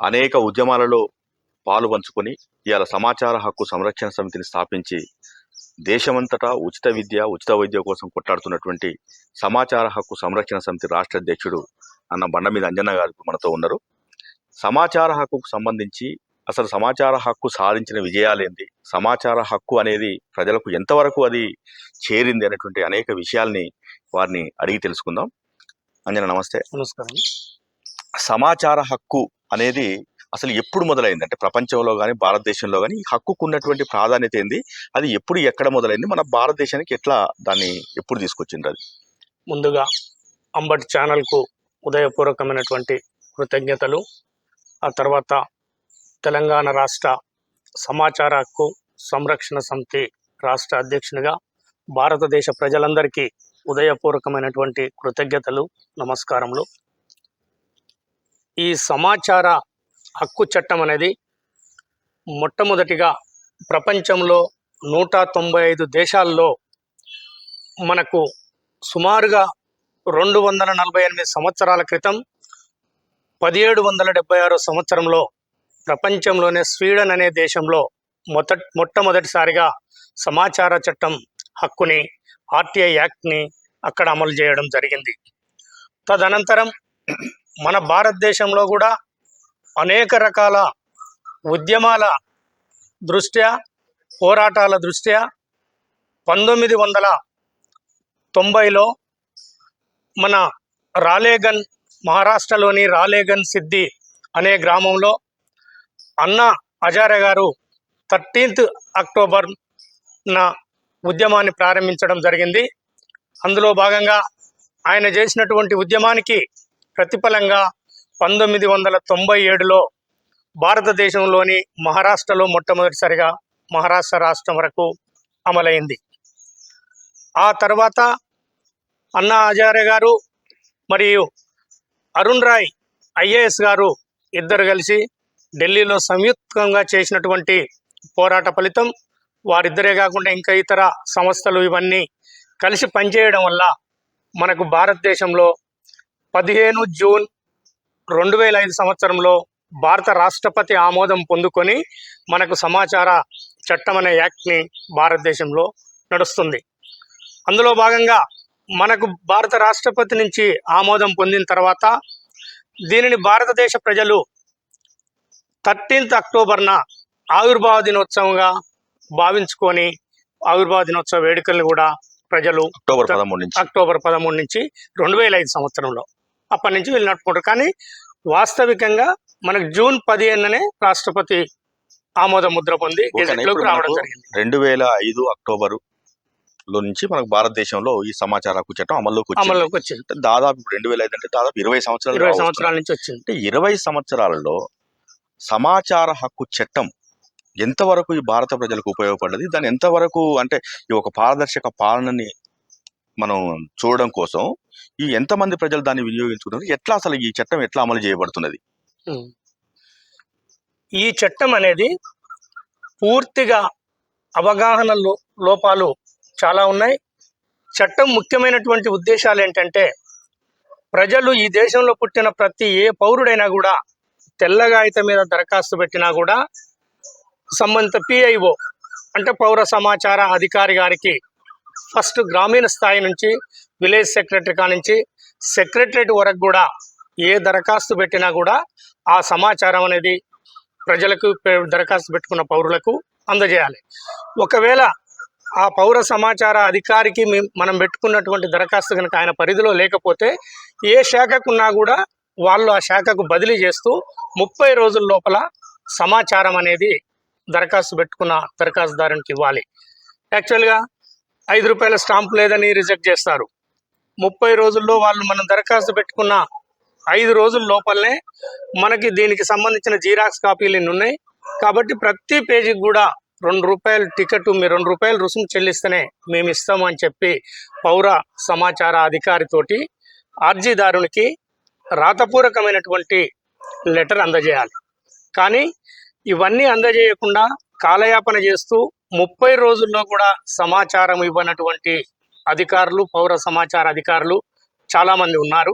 అనేక ఉద్యమాలలో పాలు పంచుకొని ఇవాళ సమాచార హక్కు సంరక్షణ సమితిని స్థాపించి దేశమంతటా ఉచిత విద్య ఉచిత వైద్య కోసం కొట్లాడుతున్నటువంటి సమాచార హక్కు సంరక్షణ సమితి రాష్ట్ర అధ్యక్షుడు అన్న బండ మీద అంజన్న గారు మనతో ఉన్నారు. సమాచార హక్కుకు సంబంధించి అసలు సమాచార హక్కు సాధించిన విజయాలేంది సమాచార హక్కు అనేది ప్రజలకు ఎంతవరకు అది చేరింది అనేటువంటి అనేక విషయాల్ని వారిని అడిగి తెలుసుకుందాం. అంజన నమస్తే. నమస్కారం సమాచార హక్కు అనేది అసలు ఎప్పుడు మొదలైంది? అంటే ప్రపంచంలో కానీ భారతదేశంలో కానీ ఈ హక్కుకు ఉన్నటువంటి ప్రాధాన్యత ఏంది? అది ఎప్పుడు ఎక్కడ మొదలైంది? మన భారతదేశానికి ఎట్లా దాన్ని ఎప్పుడు తీసుకొచ్చింది అది? ముందుగా అంబటి ఛానల్కు ఉదయపూర్వకమైనటువంటి కృతజ్ఞతలు. ఆ తర్వాత తెలంగాణ రాష్ట్ర సమాచార హక్కు సంరక్షణ సమితి రాష్ట్ర అధ్యక్షునిగా భారతదేశ ప్రజలందరికీ ఉదయపూర్వకమైనటువంటి కృతజ్ఞతలు నమస్కారములు. ఈ సమాచార హక్కు చట్టం అనేది మొట్టమొదటిగా ప్రపంచంలో నూట తొంభై ఐదు దేశాల్లో మనకు సుమారుగా రెండు వందల నలభై ఎనిమిది సంవత్సరాల క్రితం పదిహేడు వందల డెబ్బై ఆరో సంవత్సరంలో ప్రపంచంలోనే స్వీడన్ అనే దేశంలో మొట్ట మొట్టమొదటిసారిగా సమాచార చట్టం హక్కుని ఆర్టీఐ యాక్ట్ని అక్కడ అమలు చేయడం జరిగింది. తదనంతరం మన భారతదేశంలో కూడా అనేక రకాల ఉద్యమాల దృష్ట్యా పోరాటాల దృష్ట్యా పంతొమ్మిది వందల తొంభైలో మన రాలేగన్ మహారాష్ట్రలోని రాలేగన్ సిద్ధి అనే గ్రామంలో అన్నా హజారే గారు థర్టీన్త్ అక్టోబర్ నా ఉద్యమాన్ని ప్రారంభించడం జరిగింది. అందులో భాగంగా ఆయన చేసినటువంటి ఉద్యమానికి ప్రతిఫలంగా పంతొమ్మిది వందల తొంభై ఏడులో భారతదేశంలోని మహారాష్ట్రలో మొట్టమొదటిసారిగా మహారాష్ట్ర రాష్ట్రం వరకు అమలైంది. ఆ తర్వాత అన్నా హజారే గారు మరియు అరుణ్ రాయ్ ఐఏఎస్ గారు ఇద్దరు కలిసి ఢిల్లీలో సంయుక్తంగా చేసినటువంటి పోరాట ఫలితం వారిద్దరే కాకుండా ఇంకా ఇతర సంస్థలు ఇవన్నీ కలిసి పనిచేయడం వల్ల మనకు భారతదేశంలో పదిహేను జూన్ రెండు వేల ఐదు సంవత్సరంలో భారత రాష్ట్రపతి ఆమోదం పొందుకొని మనకు సమాచార చట్టం అనే యాక్ట్ని భారతదేశంలో నడుస్తుంది. అందులో భాగంగా మనకు భారత రాష్ట్రపతి నుంచి ఆమోదం పొందిన తర్వాత దీనిని భారతదేశ ప్రజలు థర్టీన్త్ అక్టోబర్న ఆవిర్భావ దినోత్సవంగా భావించుకొని ఆవిర్భావ దినోత్సవ వేడుకల్ని కూడా ప్రజలు అక్టోబర్ పదమూడు నుంచి. అక్టోబర్ పదమూడు నుంచి రెండు వేల ఐదు సంవత్సరంలో అప్పటి నుంచి వీళ్ళు నడుపుకుంటారు. కానీ వాస్తవికంగా మనకు జూన్ పదిహేనునే రాష్ట్రపతి ఆమోద ముద్ర పొంది రావడం జరిగింది. రెండు వేల ఐదు అక్టోబర్లో నుంచి మనకు భారతదేశంలో ఈ సమాచార హక్కు చట్టం అమల్లోకి వచ్చింది. అమల్లోకి వచ్చింది. దాదాపు రెండు వేల ఐదు అంటే దాదాపు ఇరవై సంవత్సరాలు ఇరవై. సంవత్సరాల నుంచి వచ్చింది. అంటే ఇరవై సంవత్సరాలలో సమాచార హక్కు చట్టం ఎంతవరకు ఈ భారత ప్రజలకు ఉపయోగపడ్డది? దాన్ని ఎంతవరకు అంటే ఈ ఒక పారదర్శక పాలనని మనం చూడడం కోసం ఈ ఎంతమంది ప్రజలు దాన్ని వినియోగించుకున్నారు ఎట్లా అసలు ఈ చట్టం ఎట్లా అమలు చేయబడుతున్నది? ఈ చట్టం అనేది పూర్తిగా అవగాహన లోపాలు చాలా ఉన్నాయి. చట్టం ముఖ్యమైనటువంటి ఉద్దేశాలు ఏంటంటే ప్రజలు ఈ దేశంలో పుట్టిన ప్రతి ఏ పౌరుడైనా కూడా తెల్లగాయిత మీద దరఖాస్తు పెట్టినా కూడా సంబంధిత పిఐఓ అంటే పౌర సమాచార అధికారి గారికి ఫస్ట్ గ్రామీణ స్థాయి నుంచి విలేజ్ సెక్రటరీ కానించి సెక్రటరేట్ వరకు కూడా ఏ దరఖాస్తు పెట్టినా కూడా ఆ సమాచారం అనేది ప్రజలకు దరఖాస్తు పెట్టుకున్న పౌరులకు అందజేయాలి. ఒకవేళ ఆ పౌర సమాచార అధికారికి మేం- మనం పెట్టుకున్నటువంటి దరఖాస్తు కనుక ఆయన పరిధిలో లేకపోతే ఏ శాఖకున్నా కూడా వాళ్ళు ఆ శాఖకు బదిలీ చేస్తూ ముప్పై రోజుల లోపల సమాచారం అనేది దరఖాస్తు పెట్టుకున్న దరఖాస్తుదారునికి ఇవ్వాలి. యాక్చువల్గా ఐదు రూపాయల స్టాంప్ లేదని రిజెక్ట్ చేస్తారు. ముప్పై రోజుల్లో వాళ్ళు మనం దరఖాస్తు పెట్టుకున్న ఐదు రోజుల లోపలనే మనకి దీనికి సంబంధించిన జీరాక్స్ కాపీలు ఇన్ని ఉన్నాయి. కాబట్టి ప్రతి పేజీకి కూడా రెండు రూపాయలు టికెట్ మీ రెండు రూపాయలు రుసుము చెల్లిస్తేనే మేము ఇస్తామని అని చెప్పి పౌర సమాచార అధికారితోటి అర్జీదారునికి రాతపూర్వకమైనటువంటి లెటర్ అందజేయాలి. కానీ ఇవన్నీ అందజేయకుండా కాలయాపన చేస్తూ ముప్పై రోజుల్లో కూడా సమాచారం ఇవ్వనటువంటి అధికారులు పౌర సమాచార అధికారులు చాలామంది ఉన్నారు.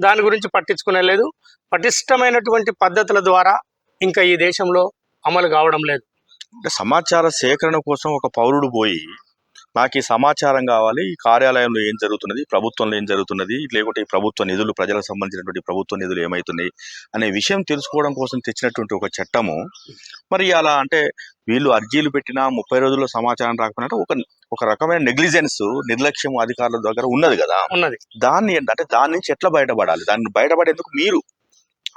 దాని గురించి పట్టించుకునే లేదు. పటిష్టమైనటువంటి పద్ధతుల ద్వారా ఇంకా ఈ దేశంలో అమలు కావడం లేదు. అంటే సమాచార సేకరణ కోసం ఒక పౌరుడు పోయి నాకు ఈ సమాచారం కావాలి ఈ కార్యాలయంలో ఏం జరుగుతున్నది ప్రభుత్వంలో ఏం జరుగుతున్నది లేకుంటే ఈ ప్రభుత్వ నిధులు ప్రజలకు సంబంధించినటువంటి ప్రభుత్వ నిధులు ఏమవుతున్నాయి అనే విషయం తెలుసుకోవడం కోసం తెచ్చినటువంటి ఒక చట్టము. మరి అలా అంటే వీళ్ళు అర్జీలు పెట్టినా ముప్పై రోజుల్లో సమాచారం రాకపోయినా ఒక ఒక రకమైన నెగ్లిజెన్స్ నిర్లక్ష్యం అధికారుల దగ్గర ఉన్నది కదా. ఉన్నది. దాన్ని అంటే దాని నుంచి ఎట్లా బయటపడాలి? దాన్ని బయటపడేందుకు మీరు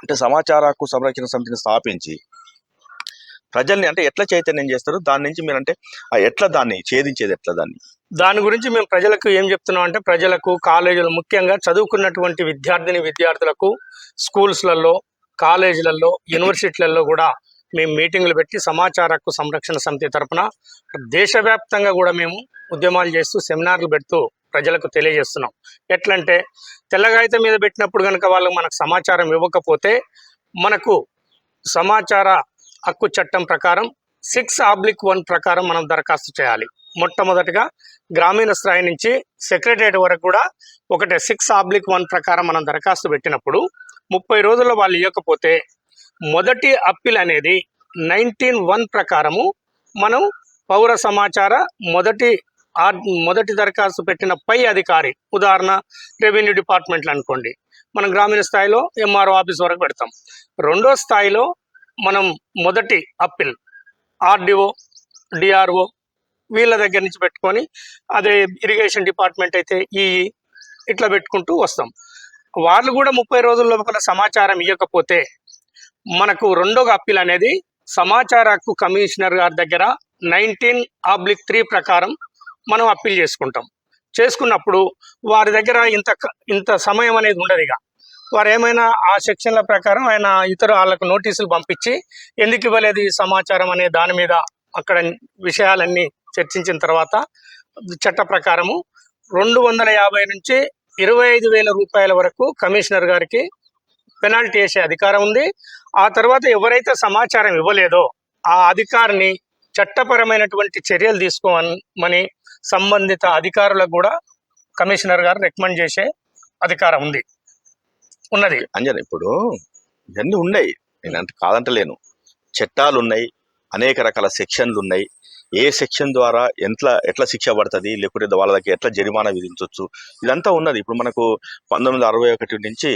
అంటే సమాచార హక్కు సంరక్షణ సమితిని స్థాపించి ప్రజల్ని అంటే ఎట్లా చైతన్యం చేస్తారు దాని నుంచి మీరు అంటే ఆ ఎట్లా దాన్ని ఛేదించేది ఎట్లా దాన్ని? దాని గురించి మేము ప్రజలకు ఏం చెప్తున్నాం అంటే ప్రజలకు కాలేజీలు ముఖ్యంగా చదువుకున్నటువంటి విద్యార్థిని విద్యార్థులకు స్కూల్స్లలో కాలేజీలలో యూనివర్సిటీలలో కూడా మేము మీటింగ్లు పెట్టి సమాచార హక్కు సంరక్షణ సమితి తరపున దేశవ్యాప్తంగా కూడా మేము ఉద్యమాలు చేస్తూ సెమినార్లు పెడుతూ ప్రజలకు తెలియజేస్తున్నాం. ఎట్లంటే తెల్లగాయితం మీద పెట్టినప్పుడు కనుక వాళ్ళు మనకు సమాచారం ఇవ్వకపోతే మనకు సమాచార హక్కు చట్టం ప్రకారం సిక్స్ ఆబ్లిక్ వన్ ప్రకారం మనం దరఖాస్తు చేయాలి. మొట్టమొదటిగా గ్రామీణ స్థాయి నుంచి సెక్రటరియట్ వరకు కూడా ఒకటే సిక్స్ ఆబ్లిక్ వన్ ప్రకారం మనం దరఖాస్తు పెట్టినప్పుడు ముప్పై రోజుల్లో వాళ్ళు ఇవ్వకపోతే మొదటి అప్పీల్ అనేది నైన్టీన్ వన్ ప్రకారము మనం పౌర సమాచార మొదటి ఆ- మొదటి దరఖాస్తు పెట్టిన పై అధికారి ఉదాహరణ రెవెన్యూ డిపార్ట్మెంట్లు అనుకోండి. మనం గ్రామీణ స్థాయిలో ఎంఆర్ఓ ఆఫీస్ వరకు పెడతాం. రెండో స్థాయిలో మనం మొదటి అప్పిల్ ఆర్డిఓ డిఆర్ఓ వీళ్ళ దగ్గర నుంచి పెట్టుకొని అదే ఇరిగేషన్ డిపార్ట్మెంట్ అయితే ఈ ఇట్లా పెట్టుకుంటూ వస్తాం. వాళ్ళు కూడా ముప్పై రోజుల లోపల సమాచారం ఇవ్వకపోతే మనకు రెండో అప్పీల్ అనేది సమాచార హక్కు కమిషనర్ గారి దగ్గర నైన్టీన్ ఆబ్లిక్ త్రీ ప్రకారం మనం అప్పీల్ చేసుకుంటాం. చేసుకున్నప్పుడు వారి దగ్గర ఇంత క- ఇంత సమయం అనేది ఉండదు ఇక. వారు ఏమైనా ఆ సెక్షన్ల ప్రకారం ఆయన ఇతర వాళ్ళకు నోటీసులు పంపించి ఎందుకు ఇవ్వలేదు ఈ సమాచారం అనే దాని మీద అక్కడ విషయాలన్నీ చర్చించిన తర్వాత చట్ట ప్రకారము రెండు వందల యాభై నుంచి ఇరవై ఐదు వేల రూపాయల వరకు కమిషనర్ గారికి పెనాల్టీ వేసే అధికారం ఉంది. ఆ తర్వాత ఎవరైతే సమాచారం ఇవ్వలేదో ఆ అధికారిని చట్టపరమైనటువంటి చర్యలు తీసుకోమని సంబంధిత అధికారులకు కూడా కమిషనర్ గారు రికమెండ్ చేసే అధికారం ఉంది. ఉన్నది. అంజన్ ఇప్పుడు ఇవన్నీ ఉన్నాయి. నేను అంటే కాదంటలేను. చట్టాలు ఉన్నాయి అనేక రకాల సెక్షన్లు ఉన్నాయి ఏ సెక్షన్ ద్వారా ఎట్లా ఎట్లా శిక్ష పడుతుంది లేకుంటే వాళ్ళ దగ్గర ఎట్లా జరిమానా విధించవచ్చు ఇదంతా ఉన్నది. ఇప్పుడు మనకు పంతొమ్మిది వందల అరవై ఒకటి నుంచి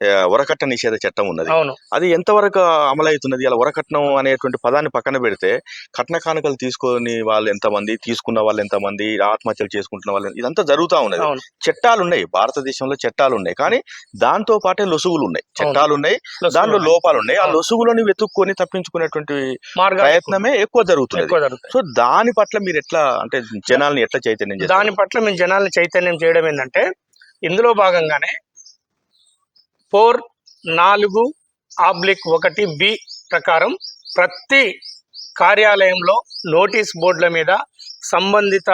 ఆ, వరకట్న నిషేధ చట్టం ఉన్నది. అది ఎంతవరకు అమలవుతున్నది? అలా వరకట్నం అనేటువంటి పదాన్ని పక్కన పెడితే కట్న కానుకలు తీసుకొని వాళ్ళు ఎంతమంది తీసుకున్న వాళ్ళు ఎంతమంది ఆత్మహత్యలు చేసుకుంటున్న వాళ్ళు ఇదంతా జరుగుతూ ఉన్నది. చట్టాలు ఉన్నాయి భారతదేశంలో చట్టాలు ఉన్నాయి కానీ దాంతో పాటే లొసుగులు ఉన్నాయి చట్టాలు ఉన్నాయి దాంట్లో లోపాలు ఉన్నాయి ఆ. లొసుగులని వెతుక్కొని తప్పించుకునేటువంటి ప్రయత్నమే ఎక్కువ జరుగుతుంది సో దాని పట్ల మీరు ఎట్లా అంటే జనాల్ని ఎట్లా చైతన్యం దాని పట్ల మేము జనాలను చైతన్యం చేయడం ఏంటంటే ఇందులో భాగంగానే ఫోర్ నాలుగు ఆబ్లిక్ ఒకటి బి ప్రకారం ప్రతి కార్యాలయంలో నోటీస్ బోర్డుల మీద సంబంధిత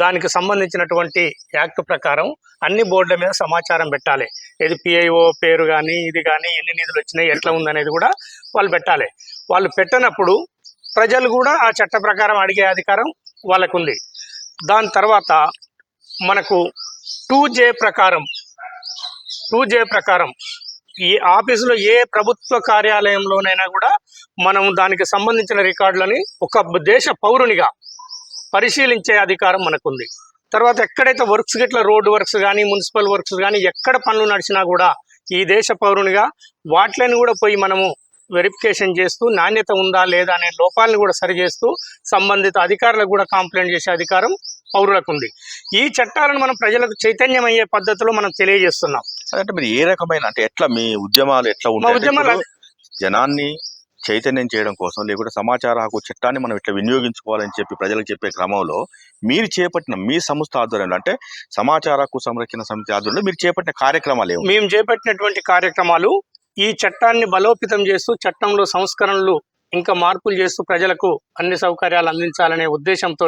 దానికి సంబంధించినటువంటి యాక్ట్ ప్రకారం అన్ని బోర్డుల మీద సమాచారం పెట్టాలి. ఇది పిఐఓ పేరు కానీ ఇది కానీ ఎన్ని నిధులు వచ్చినాయి ఎట్లా ఉందనేది కూడా వాళ్ళు పెట్టాలి. వాళ్ళు పెట్టనప్పుడు ప్రజలు కూడా ఆ చట్ట ప్రకారం అడిగే అధికారం వాళ్ళకు ఉంది దాని తర్వాత మనకు టూ జే ప్రకారం టూ జే ప్రకారం ఈ ఆఫీసులో ఏ ప్రభుత్వ కార్యాలయంలోనైనా కూడా మనం దానికి సంబంధించిన రికార్డులని ఒక దేశ పౌరునిగా పరిశీలించే అధికారం మనకుంది. తర్వాత ఎక్కడైతే వర్క్స్ గిట్ల రోడ్ వర్క్స్ కానీ మున్సిపల్ వర్క్స్ కానీ ఎక్కడ పనులు నడిచినా కూడా ఈ దేశ పౌరునిగా వాటిని కూడా పోయి మనము వెరిఫికేషన్ చేస్తూ నాణ్యత ఉందా లేదా అనే లోపాలను కూడా సరిచేస్తూ సంబంధిత అధికారులకు కూడా కంప్లైంట్ చేసే అధికారం పౌరులకు ఉంది. ఈ చట్టాలను మనం ప్రజలకు చైతన్యం అయ్యే పద్ధతిలో మనం తెలియజేస్తున్నాం. అంటే మీరు ఏ రకమైన అంటే ఎట్లా మీ ఉద్యమాలు ఎట్లా ఉంటాయి? జనాన్ని చైతన్యం చేయడం కోసం లేకుంటే సమాచార హక్కు చట్టాన్ని మనం ఇట్లా వినియోగించుకోవాలని చెప్పి ప్రజలకు చెప్పే క్రమంలో మీరు చేపట్టిన మీ సంస్థ ఆధ్వర్యంలో అంటే సమాచార హక్కు సంరక్షణ సమితి ఆధ్వర్యంలో మీరు చేపట్టిన కార్యక్రమాలు ఏమి మేము చేపట్టినటువంటి కార్యక్రమాలు ఈ చట్టాన్ని బలోపేతం చేస్తూ చట్టంలో సంస్కరణలు ఇంకా మార్పులు చేస్తూ ప్రజలకు అన్ని సౌకర్యాలు అందించాలనే ఉద్దేశంతో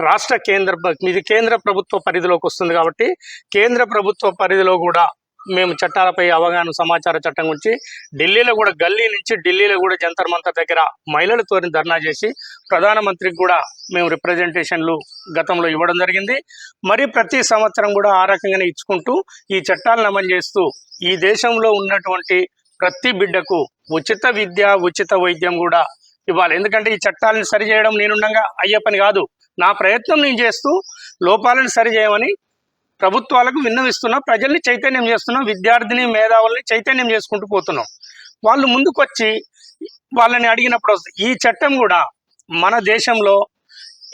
రాష్ట్ర కేంద్ర ఇది కేంద్ర ప్రభుత్వ పరిధిలోకి వస్తుంది కాబట్టి కేంద్ర ప్రభుత్వ పరిధిలో కూడా మేము చట్టాలపై అవగాహన సమాచార చట్టం గురించి ఢిల్లీలో కూడా గల్లీ నుంచి ఢిల్లీలో కూడా జంతర్ మంతర్ దగ్గర మహిళలతో ధర్నా చేసి ప్రధానమంత్రికి కూడా మేము రిప్రజెంటేషన్లు గతంలో ఇవ్వడం జరిగింది. మరి ప్రతి సంవత్సరం కూడా ఆ రకంగానే ఇచ్చుకుంటూ ఈ చట్టాలను అమలు చేస్తూ ఈ దేశంలో ఉన్నటువంటి ప్రతి బిడ్డకు ఉచిత విద్య ఉచిత వైద్యం కూడా ఇవ్వాలి. ఎందుకంటే ఈ చట్టాలను సరిచేయడం నేనుండగా అయ్యే పని కాదు. నా ప్రయత్నం నేను చేస్తూ లోపాలను సరిచేయమని ప్రభుత్వాలకు విన్నవిస్తున్నాం ప్రజల్ని చైతన్యం చేస్తున్నాం విద్యార్థిని మేధావుల్ని చైతన్యం చేసుకుంటూ పోతున్నాం. వాళ్ళు ముందుకొచ్చి వాళ్ళని అడిగినప్పుడు ఈ చట్టం కూడా మన దేశంలో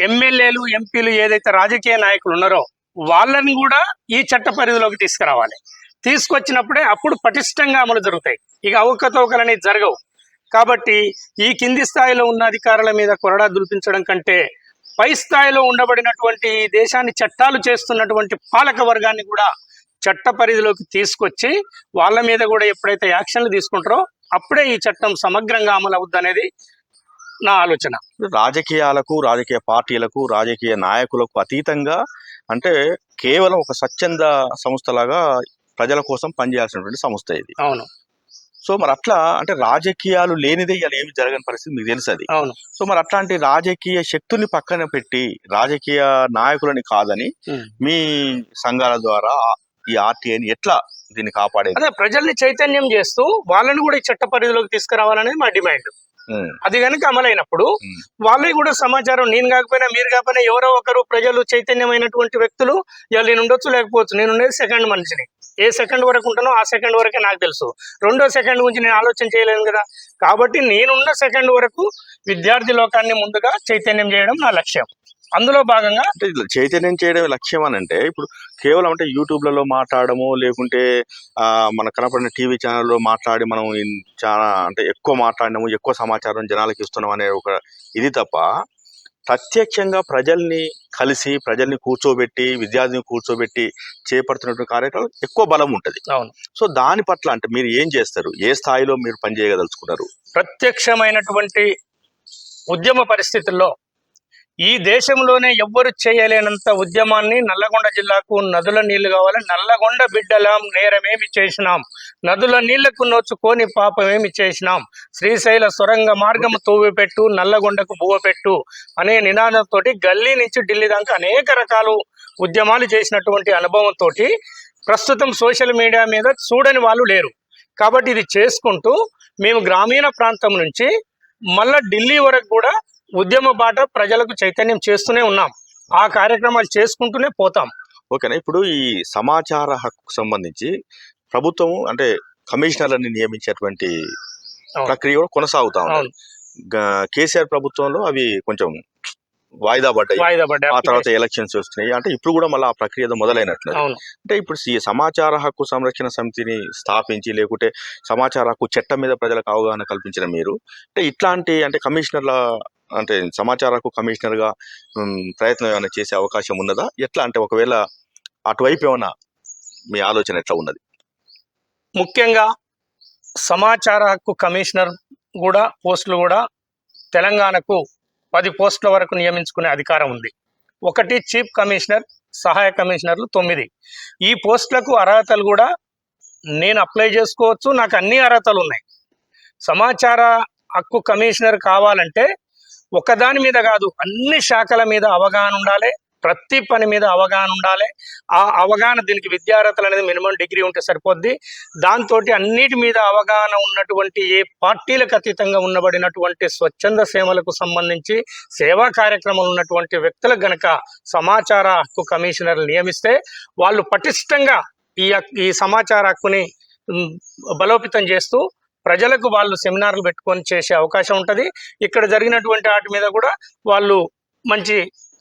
ఎమ్మెల్యేలు ఎంపీలు ఏదైతే రాజకీయ నాయకులు ఉన్నారో వాళ్ళని కూడా ఈ చట్ట పరిధిలోకి తీసుకురావాలి. తీసుకొచ్చినప్పుడే అప్పుడు పటిష్టంగా అమలు జరుగుతాయి. ఇక అవకతవకలు జరగవు. కాబట్టి ఈ కింది స్థాయిలో ఉన్న అధికారుల మీద కొరడా దులిపించడం కంటే పై స్థాయిలో ఉండబడినటువంటి దేశాన్ని చట్టాలు చేస్తున్నటువంటి పాలక వర్గాన్ని కూడా చట్ట పరిధిలోకి తీసుకొచ్చి వాళ్ళ మీద కూడా ఎప్పుడైతే యాక్షన్లు తీసుకుంటారో అప్పుడే ఈ చట్టం సమగ్రంగా అమలు అవుద్ది అనేది నా ఆలోచన. రాజకీయాలకు రాజకీయ పార్టీలకు రాజకీయ నాయకులకు అతీతంగా అంటే కేవలం ఒక స్వచ్ఛంద సంస్థలాగా ప్రజల కోసం పనిచేయాల్సినటువంటి సంస్థ ఇది. అవును. సో మరి అట్లా అంటే రాజకీయాలు లేనిదే ఇలా ఏమి జరగని పరిస్థితి మీకు తెలుసు అది. సో మరి అట్లాంటి రాజకీయ శక్తుల్ని పక్కన పెట్టి రాజకీయ నాయకులని కాదని. మీ సంఘాల ద్వారా ఈ ఆర్టీఐని ఎట్లా దీన్ని కాపాడేది? అదే ప్రజల్ని చైతన్యం చేస్తూ వాళ్ళని కూడా ఈ చట్ట పరిధిలోకి తీసుకురావాలనేది మా డిమాండ్. అది కనుక అమలైనప్పుడు. వాళ్ళకి కూడా సమాచారం నేను కాకపోయినా మీరు కాకపోయినా ఎవరో ఒకరు ప్రజలు చైతన్యమైనటువంటి వ్యక్తులు. ఇవాళ నేను ఉండొచ్చు లేకపోవచ్చు. నేను ఉండేది సెకండ్ మనిషిని. ఏ సెకండ్ వరకు ఉంటానో ఆ సెకండ్ వరకే నాకు తెలుసు. రెండో సెకండ్ గురించి నేను ఆలోచన చేయలేను కదా. కాబట్టి నేనున్న సెకండ్ వరకు విద్యార్థి లోకాన్ని ముందుగా చైతన్యం చేయడం నా లక్ష్యం. అందులో భాగంగా అంటే చైతన్యం చేయడం లక్ష్యం అని అంటే ఇప్పుడు కేవలం అంటే యూట్యూబ్లలో మాట్లాడము లేకుంటే మన కనపడిన టీవీ ఛానల్లో మాట్లాడి మనం చాలా అంటే ఎక్కువ మాట్లాడినాము ఎక్కువ సమాచారం జనాలకి ఇస్తున్నాం అనే ఒక ఇది తప్ప ప్రత్యక్షంగా ప్రజల్ని కలిసి ప్రజల్ని కూర్చోబెట్టి విద్యార్థిని కూర్చోబెట్టి చేపడుతున్నటువంటి కార్యక్రమం ఎక్కువ బలం ఉంటుంది. అవును. సో దాని పట్ల అంటే మీరు ఏం చేస్తారు? ఏ స్థాయిలో మీరు పనిచేయగలుచుకున్నారు? ప్రత్యక్షమైనటువంటి ఉద్యమ పరిస్థితుల్లో ఈ దేశంలోనే ఎవ్వరు చేయలేనంత ఉద్యమాన్ని నల్లగొండ జిల్లాకు నదుల నీళ్ళు కావాలి. నల్లగొండ బిడ్డలాం నేరమేమి చేసినాం. నదుల నీళ్ళకు నోచుకొని పాపమేమి చేసినాం. శ్రీశైల సొరంగ మార్గము తూవిపెట్టు నల్లగొండకు బువ్వపెట్టు అనే నినాదంతో గల్లీ నుంచి ఢిల్లీ దాకా అనేక రకాలు ఉద్యమాలు చేసినటువంటి అనుభవంతో ప్రస్తుతం సోషల్ మీడియా మీద చూడని వాళ్ళు లేరు. కాబట్టి ఇది చేసుకుంటూ మేము గ్రామీణ ప్రాంతం నుంచి మళ్ళా ఢిల్లీ వరకు కూడా ఉద్యమ బాట ప్రజలకు చైతన్యం చేస్తూనే ఉన్నాం. ఆ కార్యక్రమాలు చేసుకుంటూనే పోతాం. ఓకేనా? ఇప్పుడు ఈ సమాచార హక్కు సంబంధించి ప్రభుత్వం అంటే కమిషనర్లని నియమించేటువంటి. ప్రక్రియ కూడా కొనసాగుతా ఉంది. కేసీఆర్ ప్రభుత్వంలో అవి కొంచెం వాయిదా పడ్డాయి. వాయిదా పడ్డ ఆ తర్వాత ఎలక్షన్స్ వస్తున్నాయి. అంటే ఇప్పుడు కూడా మళ్ళీ ఆ ప్రక్రియ అవును. అంటే ఇప్పుడు ఈ సమాచార హక్కు సంరక్షణ సమితిని స్థాపించి లేకుంటే సమాచార హక్కు చట్టం మీద ప్రజలకు అవగాహన కల్పించిన మీరు అంటే ఇట్లాంటి అంటే కమిషనర్ల అంటే సమాచార హక్కు కమిషనర్గా ఉమ్, ప్రయత్నం ఏమైనా చేసే అవకాశం ఉన్నదా? ఎట్లా? అంటే ఒకవేళ అటువైపు ఏమైనా మీ ఆలోచన ఎట్లా ఉన్నది? ముఖ్యంగా సమాచార హక్కు కమిషనర్ కూడా పోస్టులు కూడా తెలంగాణకు పది పోస్టుల వరకు నియమించుకునే అధికారం ఉంది. ఒకటి చీఫ్ కమిషనర్ సహాయ కమిషనర్లు తొమ్మిది. ఈ పోస్టులకు అర్హతలు కూడా నేను అప్లై చేసుకోవచ్చు. నాకు అన్ని అర్హతలు ఉన్నాయి. సమాచార హక్కు కమిషనర్ కావాలంటే ఒకదాని మీద కాదు అన్ని శాఖల మీద అవగాహన ఉండాలి. ప్రతి పని మీద అవగాహన ఉండాలి. ఆ అవగాహన దీనికి విద్యార్హతలు అనేది మినిమం డిగ్రీ ఉంటే సరిపోద్ది. దాంతో అన్నిటి మీద అవగాహన ఉన్నటువంటి ఏ పార్టీలకు అతీతంగా ఉండబడినటువంటి స్వచ్ఛంద సేవలకు సంబంధించి సేవా కార్యక్రమాలు ఉన్నటువంటి వ్యక్తులకు గనక సమాచార హక్కు కమిషనర్ నియమిస్తే వాళ్ళు పటిష్టంగా ఈ ఈ సమాచార హక్కుని బలోపేతం చేస్తూ ప్రజలకు వాళ్ళు సెమినార్లు పెట్టుకొని చేసే అవకాశం ఉంటుంది. ఇక్కడ జరిగినటువంటి వాటి మీద కూడా వాళ్ళు మంచి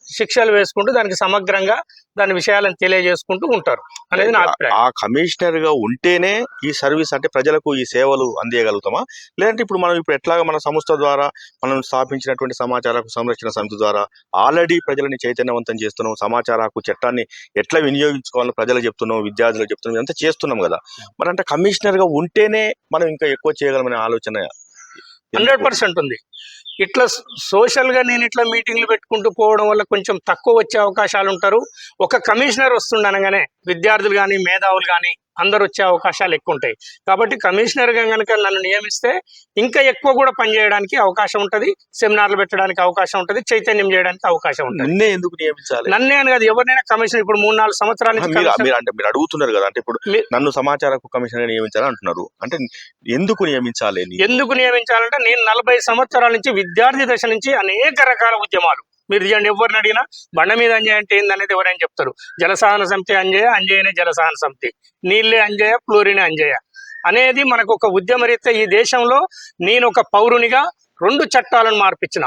శిక్షలు వేసుకుంటూ దానికి సమగ్రంగా దాని విషయాలను తెలియజేసుకుంటూ ఉంటారు అనేది నా అభిప్రాయం. ఆ కమిషనర్గా ఉంటేనే ఈ సర్వీస్ అంటే ప్రజలకు ఈ సేవలు అందియగలుగుతామా? లేదంటే ఇప్పుడు మనం ఇప్పుడు ఎట్లాగా మన సంస్థ ద్వారా మనం స్థాపించినటువంటి సమాచార సంరక్షణ సమితి ద్వారా ఆల్రెడీ ప్రజలని చైతన్యవంతం చేస్తున్నాం సమాచార హక్కు చట్టాన్ని ఎట్లా వినియోగించుకోవాలో ప్రజలకు చెప్తున్నాం విద్యార్థులకు చెప్తున్నాం ఇదంతా చేస్తున్నాం కదా. మరి అంటే కమిషనర్గా ఉంటేనే మనం ఇంకా ఎక్కువ చేయగలమనే ఆలోచన హండ్రెడ్ పర్సెంట్ ఉంది. ఇట్లా సోషల్గా నేను ఇట్లా మీటింగ్లు పెట్టుకుంటూ పోవడం వల్ల కొంచెం తక్కువ వచ్చే అవకాశాలు ఉంటారు ఒక కమిషనర్ వస్తుండనగానే విద్యార్థులు కానీ మేధావులు కానీ అందరు వచ్చే అవకాశాలు ఎక్కువ ఉంటాయి కాబట్టి కమిషనర్గా కనుక నన్ను నియమిస్తే ఇంకా ఎక్కువ కూడా పనిచేయడానికి అవకాశం ఉంటుంది. సెమినార్లు పెట్టడానికి అవకాశం ఉంటుంది. చైతన్యం చేయడానికి అవకాశం ఉంటుంది. నిన్నే ఎందుకు నియమించాలి? నన్నే అని కాదు ఎవరినైనా కమిషనర్ ఇప్పుడు మూడు నాలుగు సంవత్సరాల నుంచి మీరు అంటే మీరు అడుగుతున్నారు కదా అంటే ఇప్పుడు నన్ను సమాచార కమిషనర్ నియమించాలని అంటున్నారు. అంటే ఎందుకు నియమించాలి ఎందుకు నియమించాలంటే నేను నలభై సంవత్సరాల నుంచి విద్యార్థి దశ నుంచి అనేక రకాల ఉద్యమాలు మీరు చూడండి ఎవరిని అడిగినా బండ మీద అంజయ్ అంటే ఏందనేది ఎవరైనా చెప్తారు. జలసాధన సమితి అంజయ అంజయనే జలసాధన సమితి నీళ్ళే అంజయ ఫ్లోరినే అంజయ అనేది మనకు ఒక ఉద్యమ రీత్యా ఈ దేశంలో నేను ఒక పౌరునిగా రెండు చట్టాలను మార్పించిన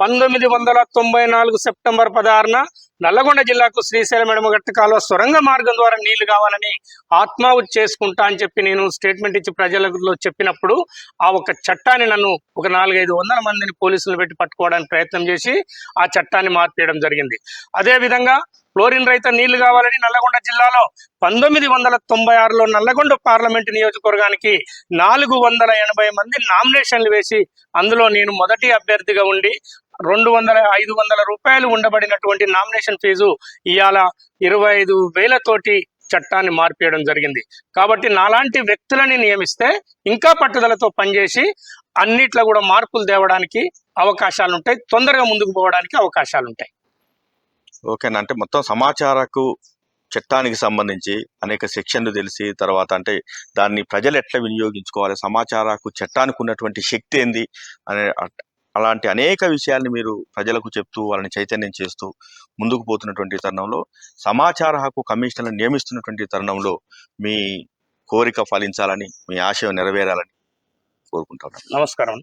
పంతొమ్మిది వందల తొంభై నాలుగు సెప్టెంబర్ పదహారున నల్లగొండ జిల్లాకు శ్రీశైలం ఎడమగట్టు కాలువ సొరంగ మార్గం ద్వారా నీళ్ళు కావాలని ఆత్మాహుతి చేసుకుంటా అని చెప్పి నేను స్టేట్మెంట్ ఇచ్చి ప్రజలలో చెప్పినప్పుడు ఆ ఒక చట్టాన్ని నన్ను ఒక నాలుగైదు వందల మందిని పోలీసులు పెట్టి పట్టుకోవడానికి ప్రయత్నం చేసి ఆ చట్టాన్ని మార్పేయడం జరిగింది. అదే విధంగా ఫ్లోరిన్ రైత నీళ్ళు కావాలని నల్లగొండ జిల్లాలో పంతొమ్మిది వందల తొంభై ఆరులో నల్లగొండ పార్లమెంటు నియోజకవర్గానికి నాలుగు వందల ఎనభై మంది నామినేషన్లు వేసి అందులో నేను మొదటి అభ్యర్థిగా ఉండి రెండు వందల ఐదు వందల రూపాయలు ఉండబడినటువంటి నామినేషన్ ఫీజు ఇవాళ ఇరవై ఐదు వేలతోటి చట్టాన్ని మార్పేయడం జరిగింది. కాబట్టి నాలాంటి వ్యక్తులని నియమిస్తే ఇంకా పట్టుదలతో పనిచేసి అన్నిట్లో కూడా మార్పులు తేవడానికి అవకాశాలు ఉంటాయి తొందరగా ముందుకు పోవడానికి అవకాశాలు ఉంటాయి ఓకేనా అంటే మొత్తం సమాచారకు చట్టానికి సంబంధించి అనేక సెక్షన్లు తెలిసి తర్వాత అంటే దాన్ని ప్రజలు ఎట్లా వినియోగించుకోవాలి సమాచారకు చట్టానికి ఉన్నటువంటి శక్తి ఏంది అనే అలాంటి అనేక విషయాల్ని మీరు ప్రజలకు చెప్తూ వాళ్ళని చైతన్యం చేస్తూ ముందుకు పోతున్నటువంటి తరుణంలో సమాచార హక్కు కమిషన్లను నియమిస్తున్నటువంటి తరుణంలో మీ కోరిక ఫలించాలని మీ ఆశయం నెరవేరాలని కోరుకుంటున్నాను. నమస్కారం